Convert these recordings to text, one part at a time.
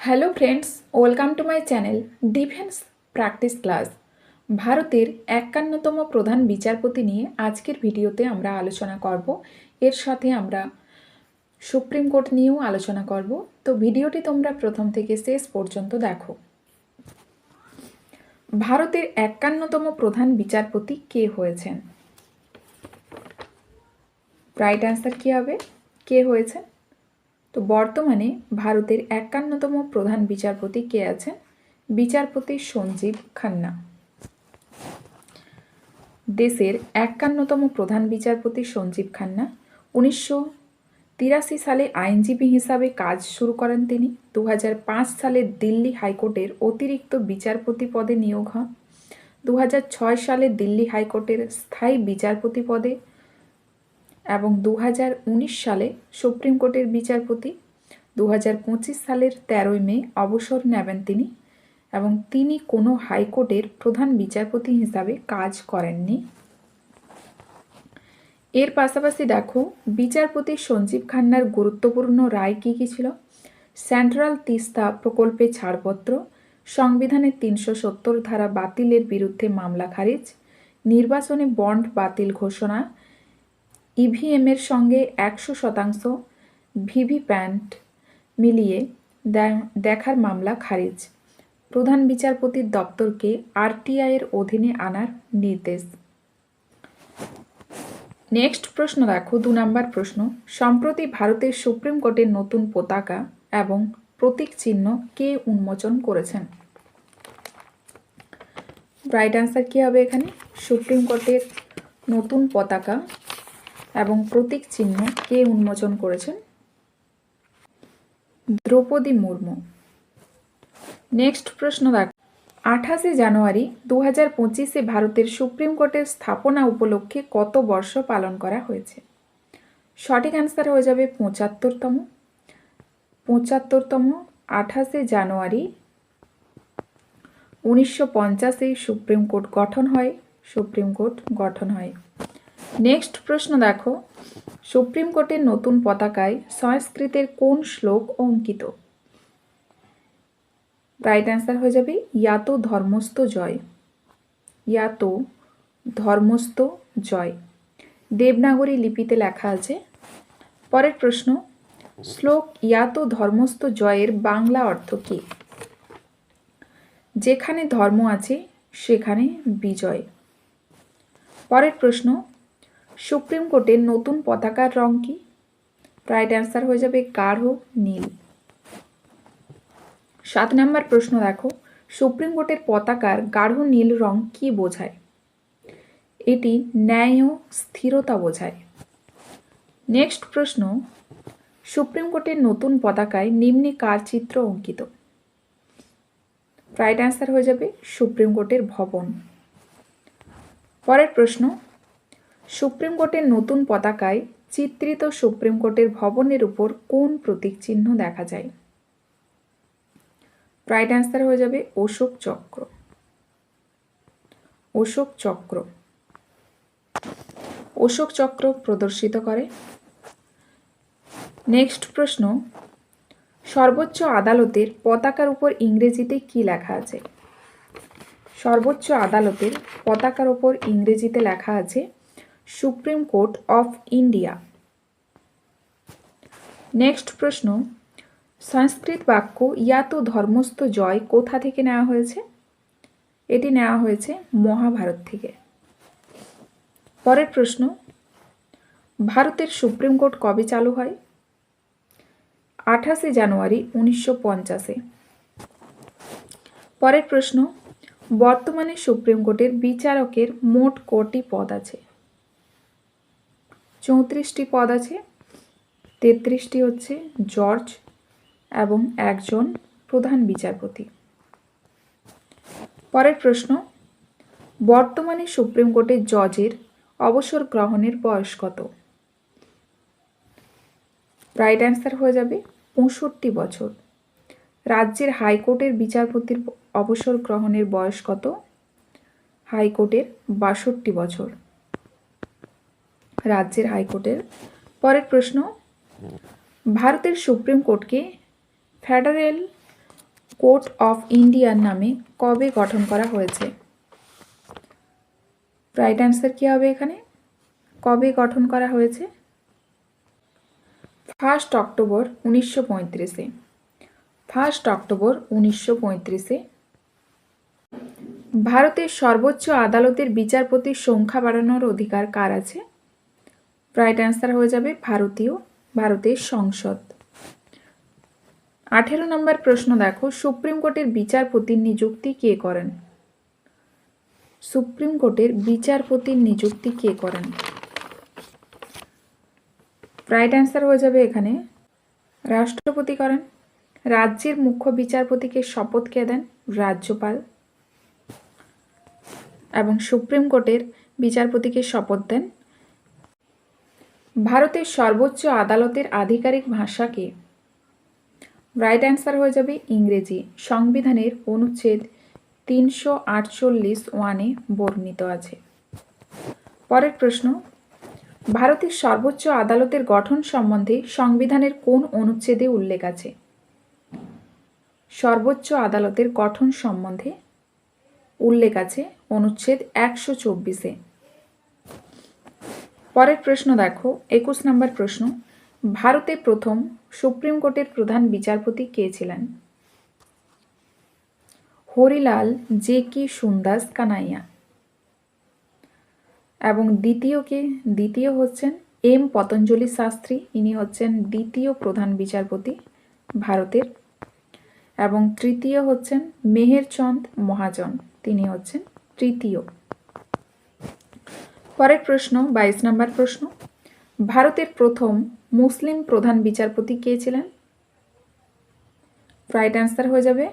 Hello friends welcome to my channel defence practice class ভারতের একান্নতম প্রধান বিচারপতি নিয়ে আজকের ভিডিওতে আমরা আলোচনা করব। এর সাথে আমরা সুপ্রিম কোর্ট নিয়েও আলোচনা করব। তো ভিডিওটি তোমরা প্রথম থেকে শেষ পর্যন্ত দেখো। ভারতের একান্নতম প্রধান বিচারপতি কে হয়েছেন? রাইট অ্যান্সার কী হবে? কে হয়েছেন? তো বর্তমানে ভারতের একান্নতম প্রধান বিচারপতি কে আছেন? বিচারপতি সঞ্জীব খান্না। দেশের একান্নতম প্রধান বিচারপতি সঞ্জীব খান্না। উনিশশো তিরাশি সালে আইনজীবী হিসাবে কাজ শুরু করেন তিনি। দু হাজার পাঁচ সালে দিল্লি হাইকোর্টের অতিরিক্ত বিচারপতি পদে নিয়োগ হন। দু হাজার ছয় সালে দিল্লি হাইকোর্টের স্থায়ী বিচারপতি পদে এবং দু হাজার উনিশ সালে সুপ্রিম কোর্টের বিচারপতি দু হাজার পঁচিশ সালের তেরোই মে অবসর নেবেন তিনি এবং তিনি কোনো হাইকোর্টের প্রধান বিচারপতি হিসাবে কাজ করেননি। এর পাশাপাশি দেখো, বিচারপতি সঞ্জীব খান্নার গুরুত্বপূর্ণ রায় কী কী ছিল? সেন্ট্রাল তিস্তা প্রকল্পে ছাড়পত্র সংবিধানের তিনশো সত্তর ধারা বাতিলের বিরুদ্ধে মামলা খারিজ, নির্বাচনে বন্ড বাতিল ঘোষণা ইভিএমের সঙ্গে একশো শতাংশ ভিভিপ্যাট মিলিয়ে দেখার মামলা খারিজ। প্রধান বিচারপতির দপ্তরকে আরটিআইয়ের অধীনে আনার নির্দেশ। নেক্সট প্রশ্ন দেখো, দু নম্বর প্রশ্ন। সম্প্রতি ভারতের সুপ্রিম কোর্টের নতুন পতাকা এবং প্রতীক চিহ্ন কে উন্মোচন করেছেন? রাইট অ্যান্সার কী হবে এখানে? সুপ্রিম কোর্টের নতুন পতাকা এবং প্রতীক চিহ্ন কে উন্মোচন করেছেন? দ্রৌপদী মুর্মু। নেক্সট প্রশ্ন দেখ। আঠাশে জানুয়ারি দু হাজার পঁচিশে ভারতের সুপ্রিম কোর্টের স্থাপনা উপলক্ষে কত বর্ষ পালন করা হয়েছে? সঠিক অ্যান্সার হয়ে যাবে পঁচাত্তরতম। পঁচাত্তরতম আঠাশে জানুয়ারি উনিশশো পঞ্চাশে সুপ্রিম কোর্ট গঠন হয়। সুপ্রিম কোর্ট গঠন হয়। নেক্সট প্রশ্ন দেখো। সুপ্রিম কোর্টের নতুন পতাকায় সংস্কৃতের কোন শ্লোক অঙ্কিত? রাইট অ্যান্সার হয়ে যাবে, ইয়াত ধর্মস্থ জয়। ইয়াত ধর্মস্থ জয়। দেবনাগরী লিপিতে লেখা আছে। পরের প্রশ্ন, শ্লোক ইয়াত ধর্মস্থ জয়ের বাংলা অর্থ কী? যেখানে ধর্ম আছে, সেখানে বিজয়। পরের প্রশ্ন সুপ্রিম কোর্টের নতুন পতাকার রং কি? রাইট অ্যান্সার হয়ে যাবে গাঢ় নীল। সাত নম্বর প্রশ্ন দেখো। সুপ্রিম কোর্টের পতাকার গাঢ় নীল রং কি বোঝায়? এটি ন্যায় ও স্থিরতা বোঝায়। নেক্সট প্রশ্ন। সুপ্রিম কোর্টের নতুন পতাকায় নিম্নে কার চিত্র অঙ্কিত? রাইট অ্যান্সার হয়ে যাবে সুপ্রিম কোর্টের ভবন। পরের প্রশ্ন। সুপ্রিম কোর্টের নতুন পতাকায় চিত্রিত সুপ্রিম কোর্টের ভবনের উপর কোন প্রতীক চিহ্ন দেখা যায়? রাইট অ্যান্সার হয়ে যাবে অশোক চক্র। অশোক চক্র। অশোক চক্র প্রদর্শিত করে। নেক্সট প্রশ্ন, সর্বোচ্চ আদালতের পতাকার উপর ইংরেজিতে কি লেখা আছে? সর্বোচ্চ আদালতের পতাকার উপর ইংরেজিতে লেখা আছে Supreme Court of India. Next প্রশ্ন, সংস্কৃত বাক্য ইয়াতো ধর্মস্থ জয় কোথা থেকে নেওয়া হয়েছে? এটি নেওয়া হয়েছে মহাভারত থেকে। পরের প্রশ্ন, ভারতের সুপ্রিম কোর্ট কবে চালু হয়? আঠাশে জানুয়ারি উনিশশো পঞ্চাশে। পরের প্রশ্ন, বর্তমানে সুপ্রিম কোর্টের বিচারকের মোট কটি পদ আছে? চৌত্রিশটি পদ আছে, তেত্রিশটি হচ্ছে জর্জ এবং একজন প্রধান বিচারপতি। পরের প্রশ্ন, বর্তমানে সুপ্রিম কোর্টের জজের অবসর গ্রহণের বয়স কত? রাইট অ্যান্সার হয়ে যাবে, পঁয়ষট্টি বছর। রাজ্যের হাইকোর্টের বিচারপতির অবসর গ্রহণের বয়স কত? হাইকোর্টের বাষট্টি বছর। রাজ্যের হাইকোর্টের। পরের প্রশ্ন, ভারতের সুপ্রিম কোর্টকে ফেডারেল কোর্ট অফ ইন্ডিয়ার নামে কবে গঠন করা হয়েছে? রাইট অ্যান্সার কী হবে এখানে? কবে গঠন করা হয়েছে? ফার্স্ট অক্টোবর উনিশশো পঁয়ত্রিশে। ফার্স্ট অক্টোবর উনিশশো পঁয়ত্রিশে। ভারতের সর্বোচ্চ আদালতের বিচারপতির সংখ্যা বাড়ানোর অধিকার কার আছে? রাইট অ্যান্সার হয়ে যাবে ভারতীয়, ভারতের সংসদ। আঠেরো নম্বর প্রশ্ন দেখো, সুপ্রিম কোর্টের বিচারপতির নিযুক্তি কে করেন? সুপ্রিম কোর্টের বিচারপতির নিযুক্তি কে করেন? রাইট অ্যান্সার হয়ে যাবে এখানে। রাষ্ট্রপতি করেন। রাজ্যের মুখ্য বিচারপতিকে শপথ কে দেন? রাজ্যপাল। এবং সুপ্রিম কোর্টের বিচারপতিকে শপথ দেন ভারতের সর্বোচ্চ আদালতের আধিকারিক ভাষাকে রাইট অ্যান্সার হয়ে যাবে ইংরেজি। সংবিধানের অনুচ্ছেদ তিনশো আটচল্লিশ ওয়ানে বর্ণিত আছে। পরের প্রশ্ন, ভারতের সর্বোচ্চ আদালতের গঠন সম্বন্ধে সংবিধানের কোন অনুচ্ছেদে উল্লেখ আছে? সর্বোচ্চ আদালতের গঠন সম্বন্ধে উল্লেখ আছে অনুচ্ছেদ একশো চব্বিশে। পরের প্রশ্ন দেখো, একুশ নম্বর প্রশ্ন, ভারতে প্রথম সুপ্রিম কোর্টের প্রধান বিচারপতি কে ছিলেন? হরিলাল জে কি সুন্দাস কানাইয়া। এবং দ্বিতীয় কে? দ্বিতীয় হচ্ছেন এম পতঞ্জলি শাস্ত্রী, ইনি হচ্ছেন দ্বিতীয় প্রধান বিচারপতি ভারতের। এবং তৃতীয় হচ্ছেন মেহেরচন্দ মহাজন, তিনি হচ্ছেন তৃতীয়। পরের প্রশ্ন, বাইশ নম্বর প্রশ্ন। ভারতের প্রথম মুসলিম প্রধান বিচারপতি কে ছিলেন? রাইট অ্যান্সার হয়ে যাবে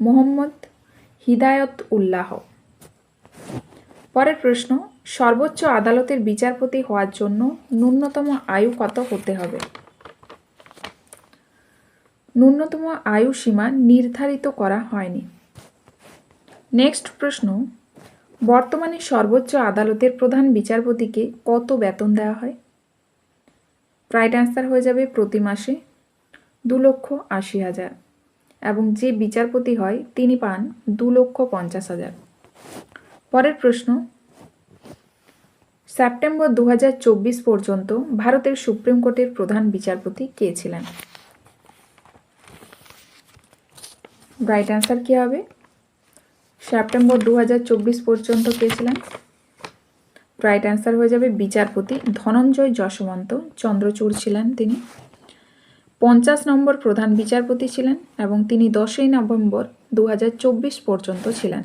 মোহাম্মদ হিদায়ত উল্লাহ পরের প্রশ্ন, সর্বোচ্চ আদালতের বিচারপতি হওয়ার জন্য ন্যূনতম আয়ু কত হতে হবে? ন্যূনতম আয়ু সীমা নির্ধারিত করা হয়নি। নেক্সট প্রশ্ন বর্তমানে সর্বোচ্চ আদালতের প্রধান বিচারপতিকে কত বেতন দেওয়া হয়? রাইট অ্যান্সার হয়ে যাবে প্রতি মাসে দু লক্ষ আশি হাজার এবং যে বিচারপতি হয় তিনি পান দু লক্ষ পঞ্চাশ হাজার। পরের প্রশ্ন, সেপ্টেম্বর দু হাজার চব্বিশ পর্যন্ত ভারতের সুপ্রিম কোর্টের প্রধান বিচারপতি কে ছিলেন? রাইট অ্যান্সার কী হবে? সেপ্টেম্বর দু হাজার চব্বিশ পর্যন্ত কে ছিলেন? রাইট অ্যান্সার হয়ে যাবে বিচারপতি ধনঞ্জয় যশবন্ত চন্দ্রচূড় ছিলেন তিনি। পঞ্চাশ নম্বর প্রধান বিচারপতি ছিলেন এবং তিনি দশই নভেম্বর দু হাজার চব্বিশ পর্যন্ত ছিলেন।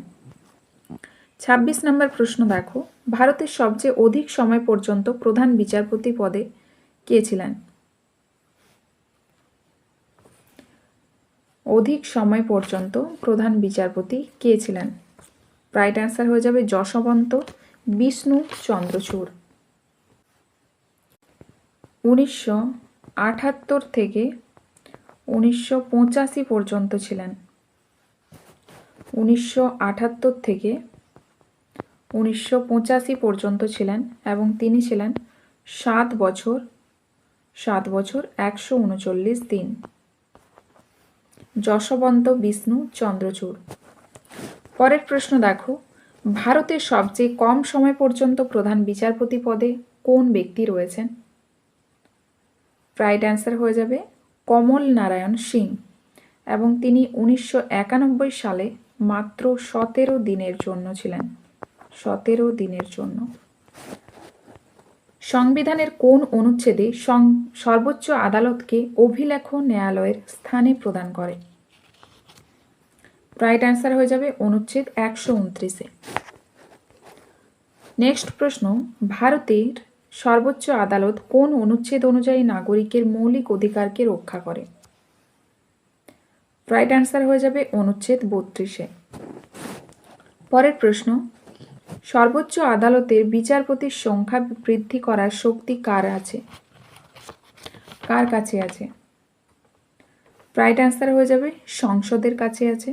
ছাব্বিশ নম্বর প্রশ্ন দেখো। ভারতের সবচেয়ে অধিক সময় পর্যন্ত প্রধান বিচারপতি পদে কে ছিলেন? অধিক সময় পর্যন্ত প্রধান বিচারপতি কে ছিলেন? রাইট অ্যান্সার হয়ে যাবে যশবন্ত বিষ্ণু চন্দ্রচূড়। উনিশশো আটাত্তর থেকে উনিশশো পঁচাশি পর্যন্ত ছিলেন। উনিশশো আটাত্তর থেকে উনিশশো পঁচাশি পর্যন্ত ছিলেন এবং তিনি ছিলেন সাত বছর সাত বছর একশো উনচল্লিশ দিন। যশবন্ত, বিষ্ণু, চন্দ্রচূড়। পরের প্রশ্ন দেখো, ভারতের সবচেয়ে কম সময় পর্যন্ত প্রধান বিচারপতি পদে কোন ব্যক্তি রয়েছেন? রাইট অ্যান্সার হয়ে যাবে কমল নারায়ণ সিং। এবং তিনি উনিশশো একানব্বই সালে মাত্র সতেরো দিনের জন্য ছিলেন। সতেরো দিনের জন্য। সংবিধানের কোন অনুচ্ছেদে সর্বোচ্চ আদালতকে অভিলেখ ন্যায়ালয়ের স্থানে প্রদান করে? রাইট অ্যান্সার হয়ে যাবে অনুচ্ছেদ একশো উনত্রিশে। নেক্সট প্রশ্ন, ভারতের সর্বোচ্চ আদালত কোন অনুচ্ছেদ অনুযায়ী নাগরিকের মৌলিক অধিকারকে রক্ষা করে? রাইট অ্যান্সার হয়ে যাবে অনুচ্ছেদ বত্রিশে। পরের প্রশ্ন, সর্বোচ্চ আদালতের বিচারপতির সংখ্যা বৃদ্ধি করার শক্তি কার আছে? কার কাছে আছে? রাইট অ্যান্সার হয়ে যাবে সংসদের কাছে আছে।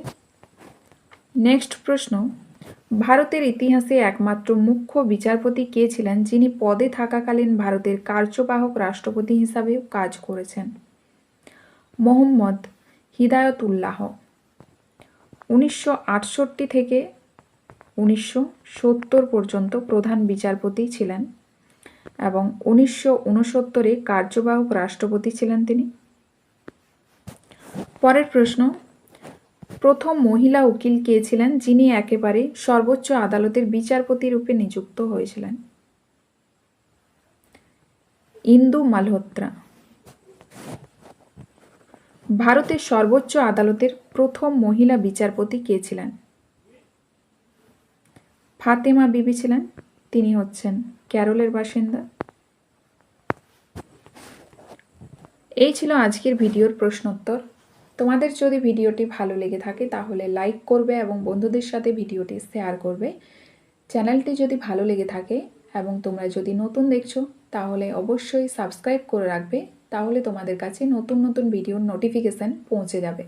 নেক্সট প্রশ্ন, ভারতের ইতিহাসে একমাত্র মুখ্য বিচারপতি কে ছিলেন যিনি পদে থাকাকালীন ভারতের কার্যবাহক রাষ্ট্রপতি হিসাবেও কাজ করেছেন? মোহাম্মদ হিদায়তুল্লাহ। উনিশশো আটষট্টি থেকে উনিশশো সত্তর পর্যন্ত প্রধান বিচারপতি ছিলেন এবং উনিশশো উনসত্তরে কার্যবাহক রাষ্ট্রপতি ছিলেন তিনি। পরের প্রশ্ন প্রথম মহিলা উকিল কে ছিলেন যিনি একেবারে সর্বোচ্চ আদালতের বিচারপতি রূপে নিযুক্ত হয়েছিলেন। ইন্দু মালহোত্রা। ভারতের সর্বোচ্চ আদালতের প্রথম মহিলা বিচারপতি কে ছিলেন? ফাতেমা বিবি ছিলেন, তিনি হচ্ছেন ক্যারলের বাসিন্দা। এই ছিল আজকের ভিডিওর প্রশ্নোত্তর। তোমাদের যদি ভিডিওটি ভালো লেগে থাকে, তাহলে লাইক করবে এবং বন্ধুদের সাথে ভিডিওটি শেয়ার করবে। চ্যানেলটি যদি ভালো লেগে থাকে এবং তোমরা যদি নতুন দেখছ, তাহলে অবশ্যই সাবস্ক্রাইব করে রাখবে, তাহলে তোমাদের কাছে নতুন নতুন ভিডিওর নোটিফিকেশান পৌঁছে যাবে।